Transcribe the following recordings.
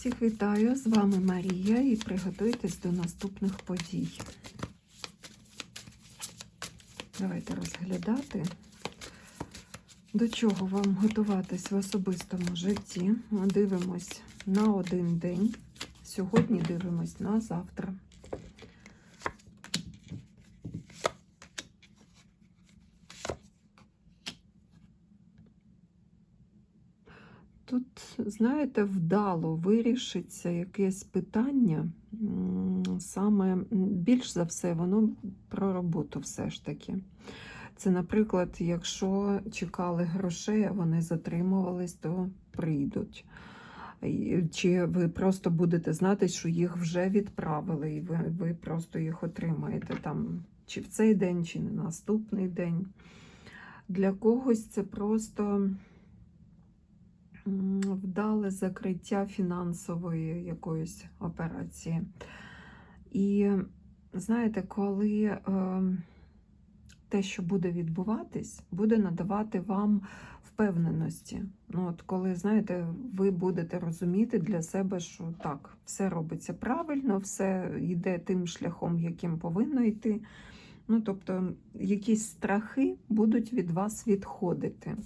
Всіх вітаю! З вами Марія і приготуйтесь до наступних подій. Давайте розглядати, до чого вам готуватись в особистому житті. Дивимось на один день. Сьогодні дивимось на завтра. Тут, знаєте, вдало вирішиться якесь питання. Саме більш за все, воно про роботу все ж таки. Це, наприклад, якщо чекали грошей, а вони затримувались, то прийдуть. Чи ви просто будете знати, що їх вже відправили, і ви, ви просто їх отримаєте там чи в цей день, чи на наступний день. Для когось це просто вдале закриття фінансової якоїсь операції. І знаєте, коли е, те, що буде відбуватись, буде надавати вам впевненості. Ну, от коли, знаєте, ви будете розуміти для себе, що так, все робиться правильно, все йде тим шляхом, яким повинно йти. Ну, тобто, якісь страхи будуть від вас відходити.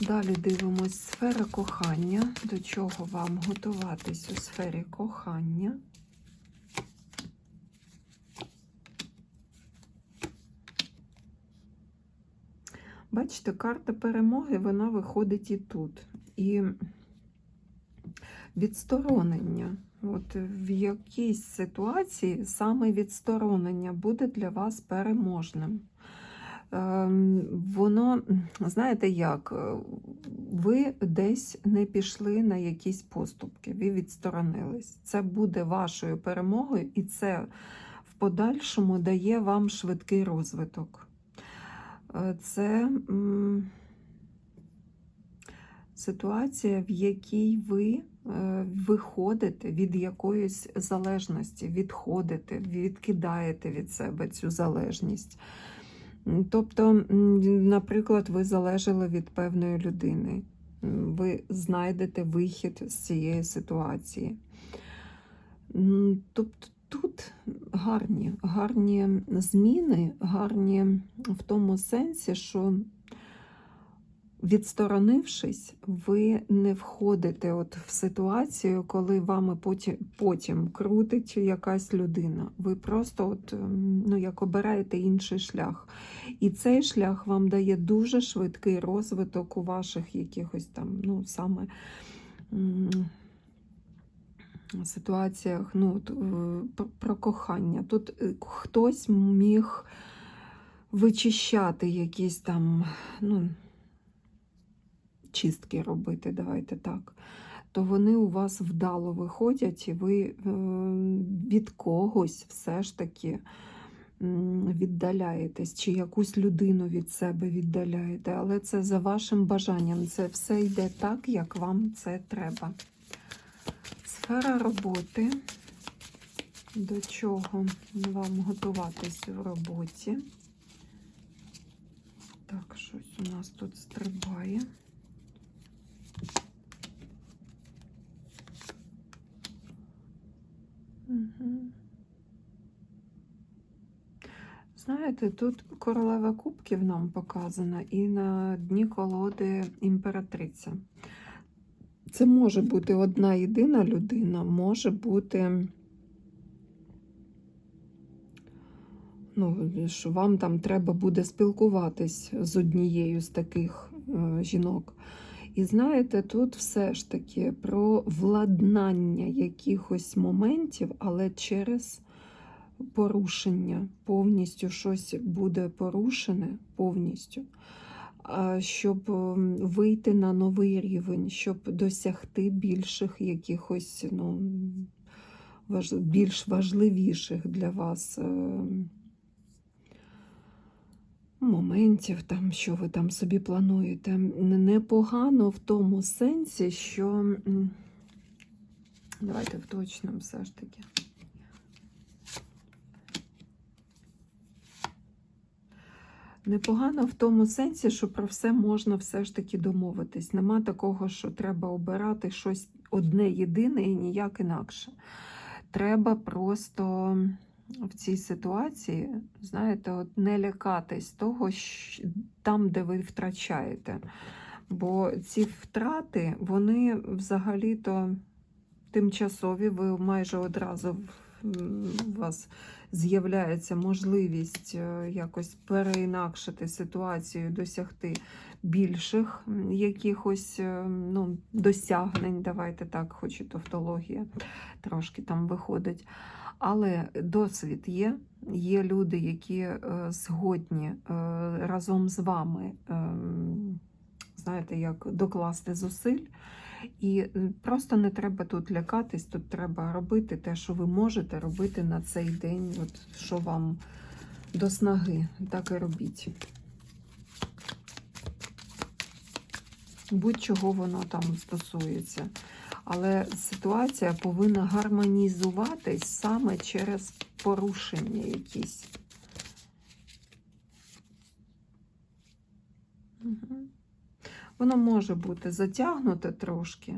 Далі дивимось сфера кохання. До чого вам готуватись у сфері кохання? Бачите, карта перемоги, вона виходить і тут. І відсторонення. От в якійсь ситуації саме відсторонення буде для вас переможним. Ем, Воно, знаєте як, е, ви десь не пішли на якісь поступки, ви відсторонились. Це буде вашою перемогою, і це в подальшому дає вам швидкий розвиток. Е, Це ситуація, в якій ви е, виходите від якоїсь залежності, відходите, відкидаєте від себе цю залежність. Тобто, наприклад, ви залежали від певної людини, ви знайдете вихід з цієї ситуації. Тобто тут гарні, гарні зміни, гарні в тому сенсі, що відсторонившись, ви не входите от в ситуацію, коли вами потім, потім крутить якась людина. Ви просто от, ем, ну, як обираєте інший шлях. І цей шлях вам дає дуже швидкий розвиток у ваших якихось там, ну, саме. Ситуаціях ну, е, про- про кохання. Тут е, хтось міг вичищати якісь там, ну, чистки робити, давайте так, то вони у вас вдало виходять, і ви е, від когось все ж таки віддаляєтесь, чи якусь людину від себе віддаляєте, але це за вашим бажанням. Це все йде так, як вам це треба. Сфера роботи. До чого вам готуватись в роботі? Так, щось у нас тут стрибає. Угу. Знаєте, тут королева кубків нам показана, і на дні колоди імператриця. Це може бути одна єдина людина, може бути, ну, що вам там треба буде спілкуватись з однією з таких е, жінок. І знаєте, тут все ж таки про владнання якихось моментів, але через порушення. Повністю щось буде порушене повністю. Щоб вийти на новий рівень, щоб досягти більших якихось ну, більш важливіших для вас ем, моментів, там, що ви там собі плануєте. Непогано в тому сенсі, що давайте вточнимо все ж таки. Непогано в тому сенсі, що про все можна все ж таки домовитись. Нема такого, що треба обирати щось одне єдине і ніяк інакше. Треба просто в цій ситуації, знаєте, от не лякатись того, що, там, де ви втрачаєте. Бо ці втрати, вони взагалі-то тимчасові, ви майже одразу вас з'являється можливість е, якось переінакшити ситуацію, досягти більших якихось е, ну, досягнень. Давайте так, хоч і тавтологія трошки там виходить. Але досвід є. Є люди, які е, згодні разом з вами, ем, знаєте, як докласти зусиль. І е, просто не треба тут лякатись, тут треба робити те, що ви можете робити на цей день, от що вам до снаги, так і робіть. Будь-чого воно там стосується. Але ситуація повинна гармонізуватись саме через порушення якісь. Воно може бути затягнуте трошки,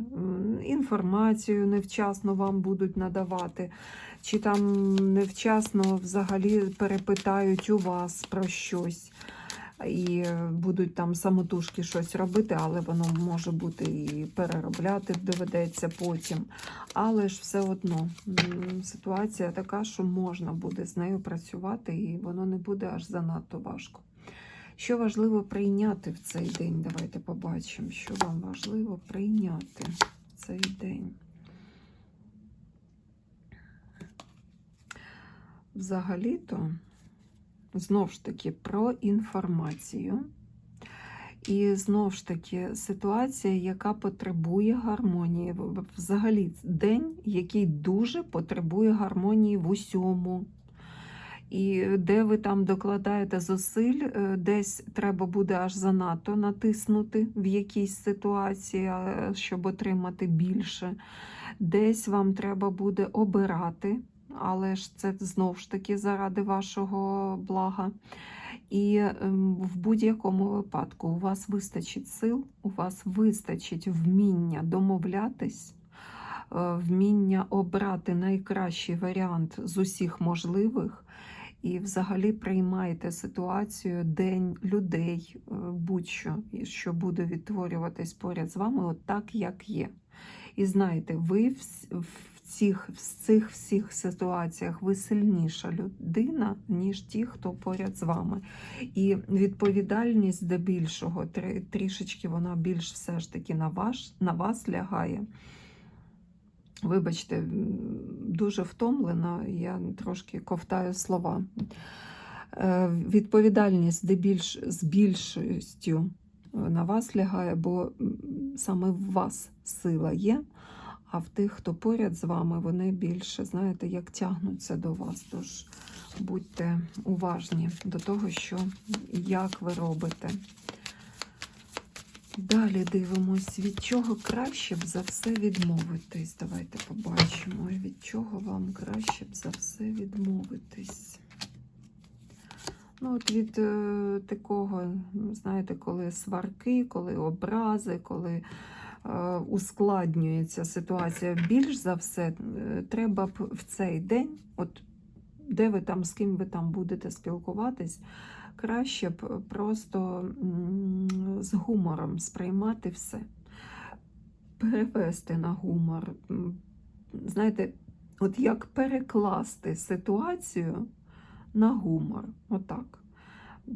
інформацію невчасно вам будуть надавати, чи там невчасно взагалі перепитають у вас про щось. І будуть там самотужки щось робити, але воно може бути і переробляти доведеться потім. Але ж все одно ситуація така, що можна буде з нею працювати, і воно не буде аж занадто важко. Що важливо прийняти в цей день? Давайте побачимо, що вам важливо прийняти в цей день. Взагалі-то, знов ж таки, про інформацію. І знов ж таки ситуація, яка потребує гармонії. Взагалі, день, який дуже потребує гармонії в усьому. І де ви там докладаєте зусиль, е, десь треба буде аж занадто натиснути в якійсь ситуації, щоб отримати більше. Десь вам треба буде обирати, але ж це знов ж таки заради вашого блага. І ем, в будь-якому випадку у вас вистачить сил, у вас вистачить вміння домовлятись, е, вміння обрати найкращий варіант з усіх можливих. І взагалі приймайте ситуацію, день людей, е, будь-що, що буде відтворюватись поряд з вами, от так, як є. І знаєте, ви в цих, в цих всіх ситуаціях ви сильніша людина, ніж ті, хто поряд з вами. І відповідальність здебільшого трішечки вона більш все ж таки на, ваш, на вас лягає. Вибачте, дуже втомлена, я трошки ковтаю слова. Е, Відповідальність здебільш з більшістю е, на вас лягає, бо саме в вас сила є, а в тих, хто поряд з вами, вони більше, знаєте, як тягнуться до вас. Тож будьте уважні до того, що як ви робите. Далі дивимось, від чого краще б за все відмовитись. Давайте побачимо, від чого вам краще б за все відмовитись. Ну, от від е, такого, знаєте, коли сварки, коли образи, коли е, ускладнюється ситуація. Більш за все, е, треба б в цей день, от де ви там, з ким ви там будете спілкуватись, краще б просто з гумором сприймати все, перевести на гумор. Знаєте, от як перекласти ситуацію на гумор. Отак.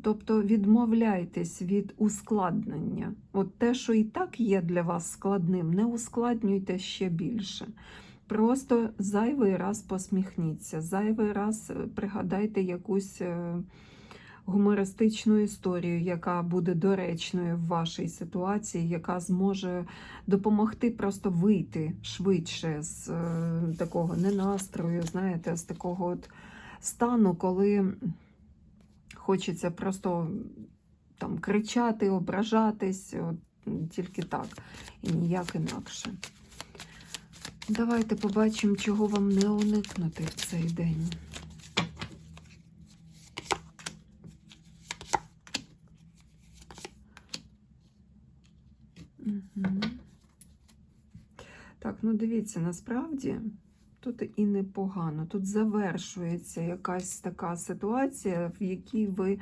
Тобто відмовляйтесь від ускладнення. От те, що і так є для вас складним, не ускладнюйте ще більше. Просто зайвий раз посміхніться, зайвий раз пригадайте якусь е, гумористичну історію, яка буде доречною в вашій ситуації, яка зможе допомогти просто вийти швидше з е, такого ненастрою, знаєте, з такого от стану, коли хочеться просто там кричати, ображатись, от, тільки так і ніяк інакше. Давайте побачимо, чого вам не уникнути в цей день. Так, ну дивіться, насправді тут і непогано. Тут завершується якась така ситуація, в якій ви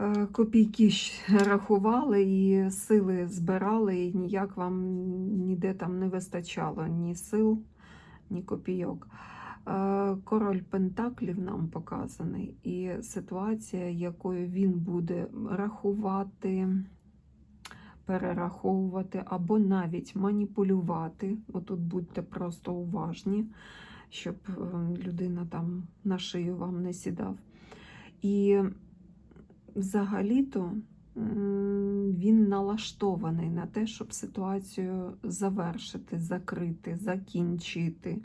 е, копійки рахували і сили збирали, і ніяк вам ніде там не вистачало ні сил, ні копійок. Е, Король Пентаклів нам показаний, і ситуація, якою він буде рахувати, перераховувати або навіть маніпулювати. Отут будьте просто уважні, щоб е, людина там на шию вам не сідав. І взагалі-то він налаштований на те, щоб ситуацію завершити, закрити, закінчити.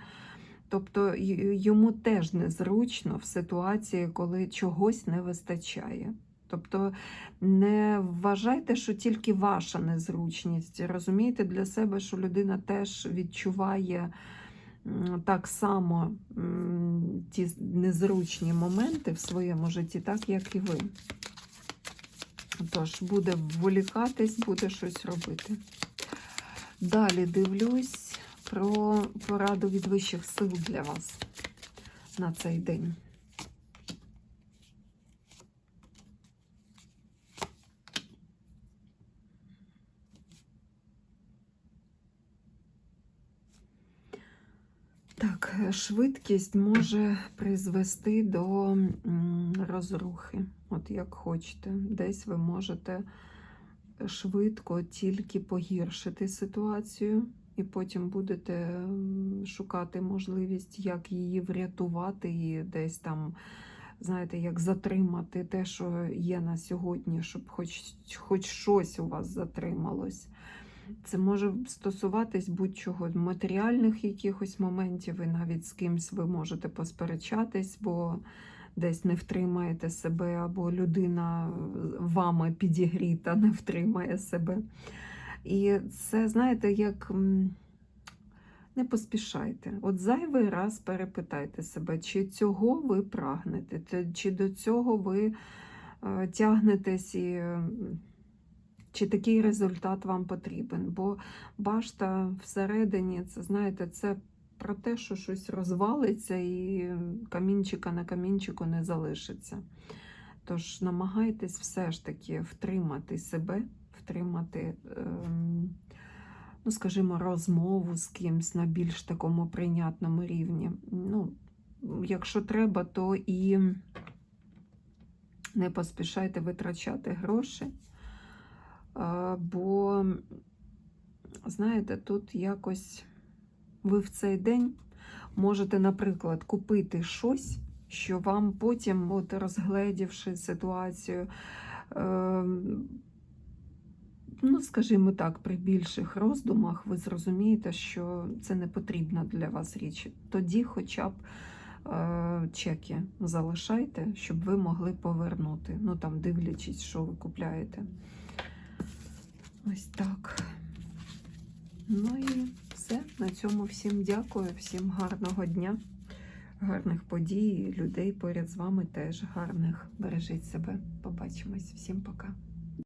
Тобто йому теж незручно в ситуації, коли чогось не вистачає. Тобто не вважайте, що тільки ваша незручність. Розумієте для себе, що людина теж відчуває так само ті незручні моменти в своєму житті, так як і ви. Тож буде вволікатись, буде щось робити. Далі дивлюсь про пораду від вищих сил для вас на цей день. Так, е, швидкість може призвести до розрухи. От як хочете. Десь ви можете швидко тільки погіршити ситуацію, і потім будете шукати можливість, як її врятувати і десь там, знаєте, як затримати те, що є на сьогодні, щоб хоч, хоч щось у вас затрималось. Це може стосуватись будь-чого, матеріальних якихось моментів, і навіть з кимсь ви можете посперечатись, бо десь не втримаєте себе, або людина вами підігріта, не втримає себе. І це, знаєте, як не поспішайте. От зайвий раз перепитайте себе, чи цього ви прагнете, чи до цього ви е, тягнетесь і. Чи такий результат вам потрібен? Бо башта всередині, це знаєте, це про те, що щось розвалиться і камінчика на камінчику не залишиться. Тож намагайтесь все ж таки втримати себе, втримати, ем, ну, скажімо, розмову з кимсь на більш такому прийнятному рівні. Ну, якщо треба, то і не поспішайте витрачати гроші. Бо, знаєте, тут якось ви в цей день можете, наприклад, купити щось, що вам потім, от розгледівши ситуацію, е, ну, скажімо так, при більших роздумах ви зрозумієте, що це не потрібна для вас річ. Тоді хоча б е, чеки залишайте, щоб ви могли повернути. Ну, там, дивлячись, що ви купляєте. Ось так. Ну і все. На цьому всім дякую, всім гарного дня, гарних подій, людей поряд з вами теж гарних. Бережіть себе. Побачимось. Всім пока.